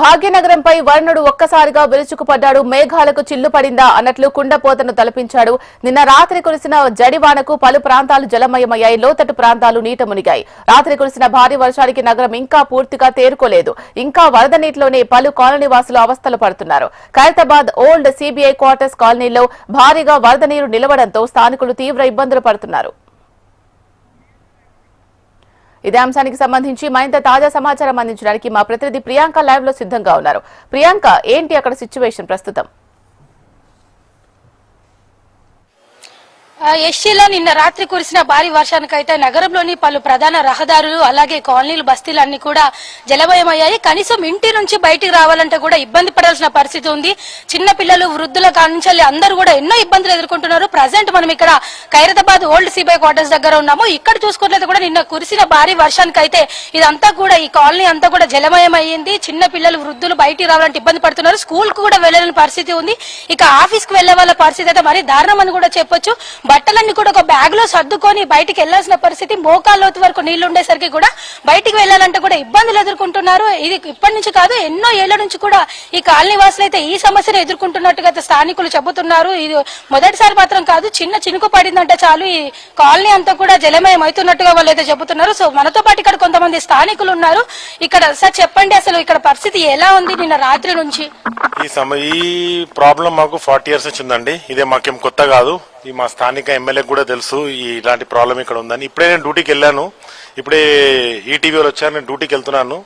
భాగ్యనగరంపై వర్ణుడు ఒక్కసారిగా విరుచుకుపడ్డాడు. మేఘాలకు చిల్లు పడిందా అన్నట్లు కుండపోతను తలపించాడు. నిన్న రాత్రి కురిసిన జడివానకు పలు ప్రాంతాలు జలమయమయ్యాయి. లోతట్టు ప్రాంతాలు నీట మునిగాయి. రాత్రి కురిసిన భారీ వర్షానికి నగరం ఇంకా పూర్తిగా తేరుకోలేదు. ఇంకా వరద నీటిలోనే పలు కాలనీ వాసులు అవస్థలు పడుతున్నారు. ఖైరతాబాద్ ఓల్డ్ సిబిఐ క్వార్టర్స్ కాలనీలో భారీగా వరద నీరు నిలవడంతో స్థానికులు తీవ్ర ఇబ్బందులు పడుతున్నారు. ఇదే అంశానికి సంబంధించి మరింత తాజా సమాచారం అందించడానికి మా ప్రతినిధి ప్రియాంక లైవ్లో సిద్ధంగా ఉన్నారు. ప్రియాంక ఏంటి అక్కడ సిచ్యువేషన్ ప్రస్తుతం? ఎస్సీలో నిన్న రాత్రి కురిసిన భారీ వర్షానికైతే నగరంలోని పలు ప్రధాన రహదారులు అలాగే కాలనీలు బస్తీలన్నీ కూడా జలమయమయ్యాయి. కనీసం ఇంటి నుంచి బయటికి రావాలంటే కూడా ఇబ్బంది పడాల్సిన పరిస్థితి ఉంది. చిన్న పిల్లలు వృద్ధుల కానించాలి అందరూ కూడా ఎన్నో ఇబ్బందులు ఎదుర్కొంటున్నారు. ప్రజెంట్ మనం ఇక్కడ ఖైరతాబాద్ ఓల్డ్ సిబిఐ క్వార్టర్స్ దగ్గర ఉన్నాము. ఇక్కడ చూసుకున్నట్లయితే కూడా నిన్న కురిసిన భారీ వర్షానికైతే ఇదంతా కూడా ఈ కాలనీ అంతా కూడా జలమయం చిన్న పిల్లలు వృద్ధులు బయటికి రావాలంటే ఇబ్బంది పడుతున్నారు. స్కూల్కు కూడా వెళ్ళలేని పరిస్థితి ఉంది. ఇక ఆఫీస్కు వెళ్ళే వాళ్ళ పరిస్థితి అయితే మరీ దారుణం అని కూడా చెప్పొచ్చు. బట్టలన్నీ కూడా ఒక బ్యాగ్లో సర్దుకొని బయటికి వెళ్ళాల్సిన పరిస్థితి మోకాల్లోతు వరకు నీళ్ళు ఉండేసరికి కూడా బయటికి వెళ్ళాలంటే కూడా ఇబ్బందులు ఎదుర్కొంటున్నారు. ఇది ఇప్పటి నుంచి కాదు ఎన్నో ఏళ్ళ నుంచి కూడా ఈ కాలనీ వాసులు అయితే ఈ సమస్యను ఎదుర్కొంటున్నట్టుగా అయితే స్థానికులు చెబుతున్నారు. ఇది మొదటిసారి మాత్రం కాదు చిన్న చినుకు పడిందంటే చాలు. ఈ కాలనీ అంతా కూడా జలమయం అవుతున్నట్టుగా వాళ్ళు అయితే చెబుతున్నారు. సో మనతో పాటు ఇక్కడ కొంతమంది స్థానికులు ఉన్నారు. ఇక్కడ సార్ చెప్పండి అసలు ఇక్కడ పరిస్థితి ఎలా ఉంది నిన్న రాత్రి నుంచి? ఈ సమ ఈ ప్రాబ్లం మాకు ఫార్టీ ఇయర్స్ వచ్చిందండి ఇదే మాకేం కొత్త కాదు. ఈ మా స్థానిక ఎమ్మెల్యే కూడా తెలుసు ఈ ఇలాంటి ప్రాబ్లం ఇక్కడ ఉందని. ఇప్పుడే నేను డ్యూటీకి వెళ్ళాను. ఇప్పుడే ఈటీవీలో వచ్చాను నేను డ్యూటీకి వెళ్తున్నాను.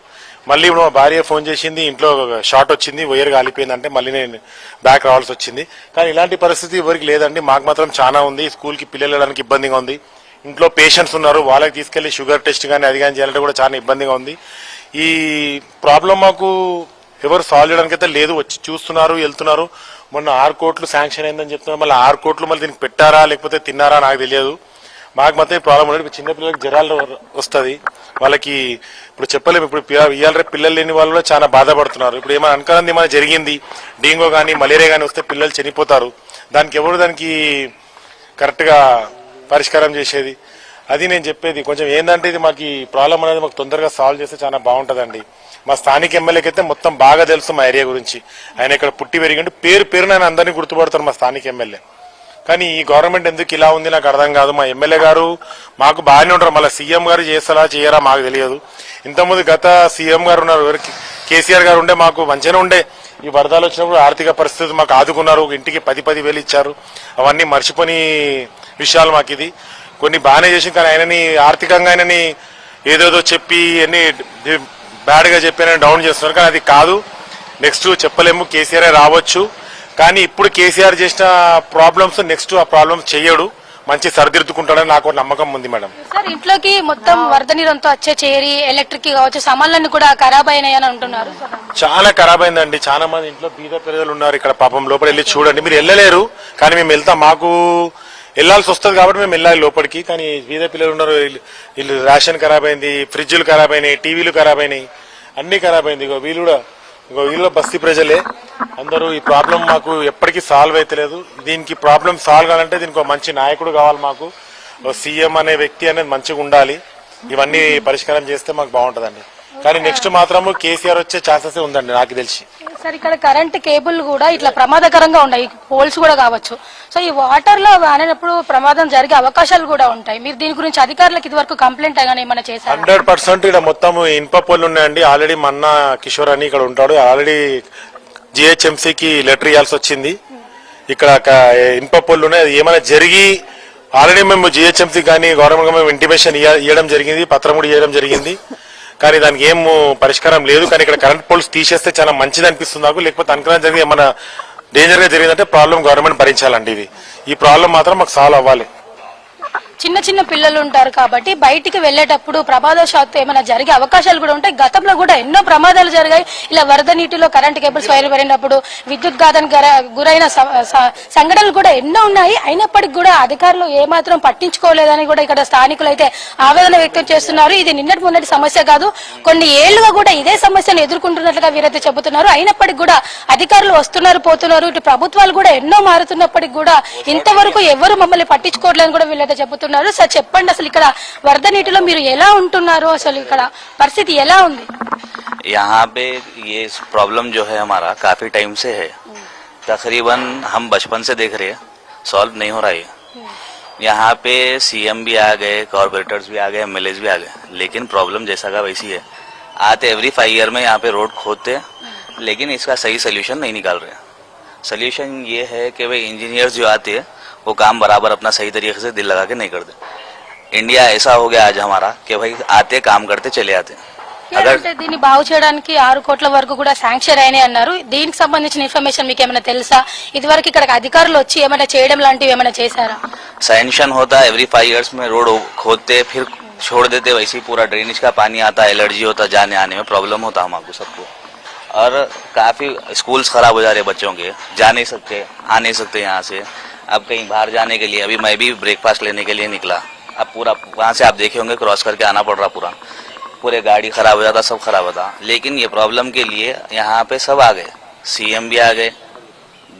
మళ్ళీ ఇప్పుడు మా భార్య ఫోన్ చేసింది ఇంట్లో షార్ట్ వచ్చింది వైర్ కాలిపోయిందంటే మళ్ళీ నేను బ్యాక్ రావాల్సి వచ్చింది. కానీ ఇలాంటి పరిస్థితి ఎవరికి లేదండి. మాకు మాత్రం చాలా ఉంది. స్కూల్కి పిల్లలు వెళ్ళడానికి ఇబ్బందిగా ఉంది. ఇంట్లో పేషెంట్స్ ఉన్నారు. వాళ్ళకి తీసుకెళ్ళి షుగర్ టెస్ట్ కానీ అది కానీ చేయాలంటే కూడా చాలా ఇబ్బందిగా ఉంది. ఈ ప్రాబ్లం మాకు ఎవరు సాల్వ్ చేయడానికి అయితే లేదు వచ్చి చూస్తున్నారు వెళ్తున్నారు. మొన్న ఆరు కోట్లు శాంక్షన్ అయిందని చెప్తున్నారు. మళ్ళీ ఆరు కోట్లు మళ్ళీ దీనికి పెట్టారా లేకపోతే తిన్నారా నాకు తెలియదు. మాకు మాత్రం ఈ ప్రాబ్లం ఉండదు చిన్నపిల్లలకి జ్వరాలు వస్తుంది. వాళ్ళకి ఇప్పుడు చెప్పలేము ఇప్పుడు ఇవాళ రేపు పిల్లలు లేని వాళ్ళు కూడా చాలా బాధపడుతున్నారు. ఇప్పుడు ఏమైనా అనుకరంది ఏమైనా జరిగింది డెంగూ కానీ మలేరియా కానీ వస్తే పిల్లలు చనిపోతారు. దానికి ఎవరు దానికి కరెక్ట్గా పరిష్కారం చేసేది? అది నేను చెప్పేది. కొంచెం ఏంటంటే ఇది మాకు ఈ ప్రాబ్లం అనేది మాకు తొందరగా సాల్వ్ చేస్తే చాలా బాగుంటుందండి. మా స్థానిక ఎమ్మెల్యేకి అయితే మొత్తం బాగా తెలుసు మా ఏరియా గురించి. ఆయన ఇక్కడ పుట్టి పెరిగిండు. పేరు పేరున ఆయన అందరినీ గుర్తుపడతారు మా స్థానిక ఎమ్మెల్యే. కానీ ఈ గవర్నమెంట్ ఎందుకు ఇలా ఉంది నాకు అర్థం కాదు. మా ఎమ్మెల్యే గారు మాకు బాగానే ఉంటారు. మళ్ళీ సీఎం గారు చేస్తారా చేయరా మాకు తెలియదు. ఇంతకుముందు గత సీఎం గారు ఉన్నారు. ఎవరికి కేసీఆర్ గారు ఉండే మాకు మంచిగానే ఉండే. ఈ వరదలు వచ్చినప్పుడు ఆర్థిక పరిస్థితి మాకు ఆదుకున్నారు. ఇంటికి పది పది వేలు ఇచ్చారు. అవన్నీ మర్చిపోని విషయాలు మాకు ఇది. కొన్ని బాగానే చేసి కానీ ఆయనని ఆర్థికంగా ఆయనని ఏదేదో చెప్పి అన్ని బ్యాడ్గా చెప్పి ఆయన డౌన్ చేస్తున్నారు. కానీ అది కాదు. నెక్స్ట్ చెప్పలేము. కేసీఆర్ రావచ్చు. కానీ ఇప్పుడు కేసీఆర్ చేసిన ప్రాబ్లమ్స్ నెక్స్ట్ ఆ ప్రాబ్లమ్స్ చెయ్యడు మంచి సరిదిద్దుకుంటాడని నాకు ఒక నమ్మకం ఉంది మేడం. సార్ ఇంట్లోకి మొత్తం వరద నీరంతో వచ్చే చేరి ఎలక్ట్రిక్ కావచ్చు సామాన్లన్నీ కూడా ఖరాబ్ అయినాయని అంటున్నారు. చాలా ఖరాబ్ అయిందండి చాలా మంది ఇంట్లో బీద పిల్లలు ఉన్నారు ఇక్కడ పాపం. లోపల వెళ్ళి చూడండి. మీరు వెళ్ళలేరు. కానీ మేము వెళ్తాం. మాకు వెళ్ళాల్సి వస్తుంది కాబట్టి మేము వెళ్ళాలి లోపలికి. కానీ బీద పిల్లలు ఉన్నారు వీళ్ళు- రేషన్ ఖరాబ్ అయింది ఫ్రిడ్జ్లు ఖరాబ్ అయినాయి టీవీలు ఖరాబ్ అయినాయి అన్ని ఖరాబ్ అయింది. ఇగో వీళ్ళు కూడా ఇగో వీళ్ళు బస్తీ ప్రజలే. అందరూ ఈ ప్రాబ్లం మాకు ఎప్పటికీ సాల్వ్ అయితలేదు. దీనికి ప్రాబ్లం సాల్వ్ కావాలంటే దీనికి ఒక మంచి నాయకుడు కావాలి మాకు. సీఎం అనే వ్యక్తి అనేది మంచిగా ఉండాలి. ఇవన్నీ పరిష్కారం చేస్తే మాకు బాగుంటుందండి. కానీ నెక్స్ట్ మాత్రము కేసీఆర్ వచ్చే ఛాన్సెస్ ఉందండి నాకు తెలిసి. సార్ ఇక్కడ కరెంట్ కేబుల్ కూడా ఇట్లా ప్రమాదకరంగా ఉన్నాయి. పోల్స్ కూడా కావచ్చు. సో ఈ వాటర్లో వానప్పుడు ప్రమాదం జరిగే అవకాశాలు కూడా ఉంటాయి. మీరు దీని గురించి అధికారులకు ఇది వరకు కంప్లైంట్ కానీ ఏమైనా చేశారు? హండ్రెడ్ పర్సెంట్ ఇక్కడ మొత్తం ఇనుప పొల్లు ఉన్నాయండి. ఆల్రెడీ మన్న కిషోర్ అని ఇక్కడ ఉంటాడు. ఆల్రెడీ జిహెచ్ఎంసీకి లెటర్ ఇవ్వాల్సి వచ్చింది. ఇక్కడ ఒక ఇనుప పొల్లు ఉన్నాయి. ఏమైనా జరిగి ఆల్రెడీ మేము జిహెచ్ఎంసీ కానీ గవర్నమెంట్ మేము ఇంటిమేషన్ ఇవ్వడం జరిగింది. పత్రం కూడా ఇవ్వడం జరిగింది. కానీ దానికి ఏం పరిష్కారం లేదు. కానీ ఇక్కడ కరెంట్ పోల్స్ తీసేస్తే చాలా మంచిది అనిపిస్తుంది నాకు. లేకపోతే అనుకున్న జరిగి ఏమైనా డేంజర్గా జరిగిందంటే ప్రాబ్లం గవర్నమెంట్ భరించాలండి ఇది. ఈ ప్రాబ్లం మాత్రం మాకు సాల్వ్ అవ్వాలి. చిన్న చిన్న పిల్లలు ఉంటారు కాబట్టి బయటికి వెళ్ళేటప్పుడు ప్రమాదశాత్తు ఏమైనా జరిగే అవకాశాలు కూడా ఉంటాయి. గతంలో కూడా ఎన్నో ప్రమాదాలు జరిగాయి. ఇలా వరద నీటిలో కరెంట్ కేబుల్స్ పడినప్పుడు విద్యుత్ ఘాతానికి గురైన స- సంఘటనలు కూడా ఎన్నో ఉన్నాయి. అయినప్పటికీ కూడా అధికారులు ఏమాత్రం పట్టించుకోలేదని కూడా ఇక్కడ స్థానికులు అయితే ఆవేదన వ్యక్తం చేస్తున్నారు. ఇది నిన్నటి మొన్నటి సమస్య కాదు. కొన్ని ఏళ్ళుగా కూడా ఇదే సమస్యను ఎదుర్కొంటున్నట్లుగా వీరైతే చెబుతున్నారు. అయినప్పటికీ కూడా అధికారులు వస్తున్నారు పోతున్నారు. ఇటు ప్రభుత్వాలు కూడా ఎన్నో మారుతున్నప్పటికీ కూడా ఇంతవరకు ఎవరు మమ్మల్ని పట్టించుకోవట్లేదని కూడా వీళ్ళైతే చెబుతున్నారు. సార్ చెప్పండి అసలు ఇక్కడ వరద నీటిలో మీరు ఎలా ఉంటున్నారు అసలు ఇక్కడ పరిస్థితి ఎలా ఉంది यहाँ पे ये प्रॉब्लम जो है हमारा काफी टाइम से है तकरीबन हम बचपन से देख रहे हैं सॉल्व नहीं हो रहा है यहाँ पे सीएम भी आ गए कॉर्पोरेटर्स भी आ गए एमएलएज भी आ गए लेकिन प्रॉब्लम जैसा का वैसी है आते एवरी फाइव ईयर में यहाँ पे रोड खोदते हैं लेकिन इसका सही सोल्यूशन नहीं निकाल रहे सोल्यूशन ये है कि भाई इंजीनियर्स जो आते हैं वो काम बराबर अपना सही तरीके से दिल लगा के नहीं करते इंडिया ऐसा हो गया आज हमारा कि भाई आते काम करते चले आते अगर అంటే దీన్ని బాగు చేయడానికి ఆరు కోట్ల వరకు కూడా శాంక్షన్ అయినాయి అన్నారు దీనికి సంబంధించిన ఇన్ఫర్మేషన్ మీకు ఏమైనా తెలుసా ఇదివరకు ఇక్కడికి అధికారులు వచ్చి ఏమైనా చేయడం లాంటివి ఏమైనా చేశారా सैंक्शन होता है एवरी फाइव इयर्स में रोड खोदते फिर छोड़ देते वैसे ही पूरा ड्रेनेज का पानी आता है एलर्जी होता जाने आने में प्रॉब्लम होता हमको सबको और काफी स्कूल्स खराब हो जा रहे हैं बच्चों के जा नहीं सकते आ नहीं सकते यहाँ से अब कहीं बाहर जाने के लिए, अभी मैं भी ब्रेकफास्ट लेने के लिए निकला। अब पूरा, वहाँ से आप देखे होंगे क्रॉस करके आना पड़ रहा पूरा। पूरे गाड़ी खराब हो जाता, सब खराब होता। लेकिन ये प्रॉब्लम के लिए यहाँ पे सब आ गए। सीएम भी आ गए,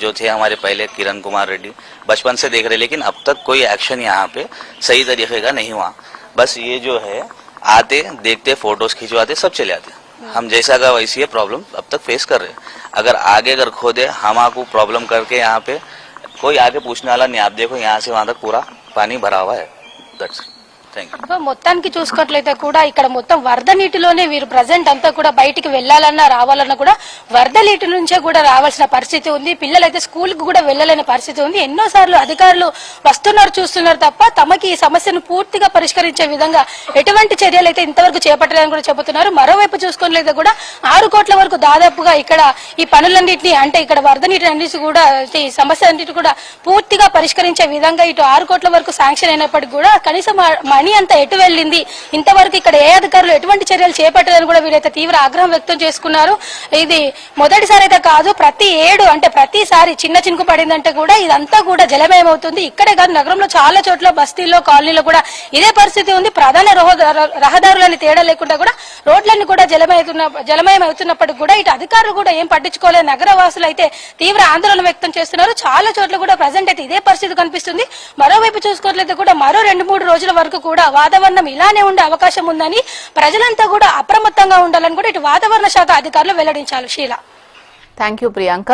जो थे हमारे पहले, किरण कुमार रेड्डी। बचपन से देख रहे, लेकिन अब तक कोई एक्शन यहाँ पे सही तरीके का नहीं हुआ। बस ये जो है, आते, देखते फ़ोटोज़ खिंचवाते, सब चले आते। हम जैसा का वैसी है प्रॉब्लम अब तक फेस कर रहे। अगर आगे अगर खोदे हम आपको प्रॉब्लम करके यहाँ पे कोई आके पूछने वाला नहीं, आप देखो यहाँ से वहाँ तक पूरा पानी भरा हुआ है। మొత్తానికి చూసుకున్నట్లయితే కూడా ఇక్కడ మొత్తం వరద నీటిలోనే వీరు ప్రజెంట్ అంతా కూడా బయటికి వెళ్ళాలన్నా రావాలన్నా కూడా వరద నీటి నుంచే కూడా రావాల్సిన పరిస్థితి ఉంది. పిల్లలైతే స్కూల్కు కూడా వెళ్ళలేని పరిస్థితి ఉంది. ఎన్నో అధికారులు వస్తున్నారు చూస్తున్నారు తప్ప తమకి ఈ సమస్యను పూర్తిగా పరిష్కరించే విధంగా ఎటువంటి చర్యలు అయితే ఇంతవరకు చేపట్టలేదని కూడా చెబుతున్నారు. మరోవైపు చూసుకున్నట్లయితే కూడా ఆరు కోట్ల వరకు దాదాపుగా ఇక్కడ ఈ పనులన్నింటినీ అంటే ఇక్కడ వరద నీటిని అన్నిటి కూడా ఈ సమస్య కూడా పూర్తిగా పరిష్కరించే విధంగా ఇటు ఆరు కోట్ల వరకు శాంక్షన్ అయినప్పటికీ కూడా కనీసం పని అంతా ఎటు వెళ్ళింది? ఇంతవరకు ఇక్కడ ఏ అధికారులు ఎటువంటి చర్యలు చేపట్టలేదని కూడా వీరైతే తీవ్ర ఆగ్రహం వ్యక్తం చేసుకున్నారు. ఇది మొదటిసారి అయితే కాదు ప్రతి ఏడు అంటే ప్రతిసారి చిన్న చినుకు పడిందంటే కూడా ఇదంతా కూడా జలమయం అవుతుంది ఇక్కడే కాదు నగరంలో చాలా చోట్ల బస్తీల్లో కాలనీలో కూడా ఇదే పరిస్థితి ఉంది. ప్రధాన రహదారులని తేడా లేకుండా కూడా రోడ్లన్నీ కూడా జలమయతున్న జలమయం అవుతున్నప్పటికీ కూడా ఇటు అధికారులు కూడా ఏం పట్టించుకోలేదు. నగర వాసులు అయితే తీవ్ర ఆందోళన వ్యక్తం చేస్తున్నారు. చాలా చోట్ల కూడా ప్రజెంట్ అయితే ఇదే పరిస్థితి కనిపిస్తుంది. మరోవైపు చూసుకున్నట్లయితే కూడా మరో రెండు మూడు రోజుల వరకు కూడా వాతావరణం ఇలానే ఉండే అవకాశం ఉందని ప్రజలంతా కూడా అప్రమత్తంగా ఉండాలని కూడా ఇటు వాతావరణ శాఖ అధికారులు వెల్లడించారు. శీల థ్యాంక్ యూ ప్రియాంక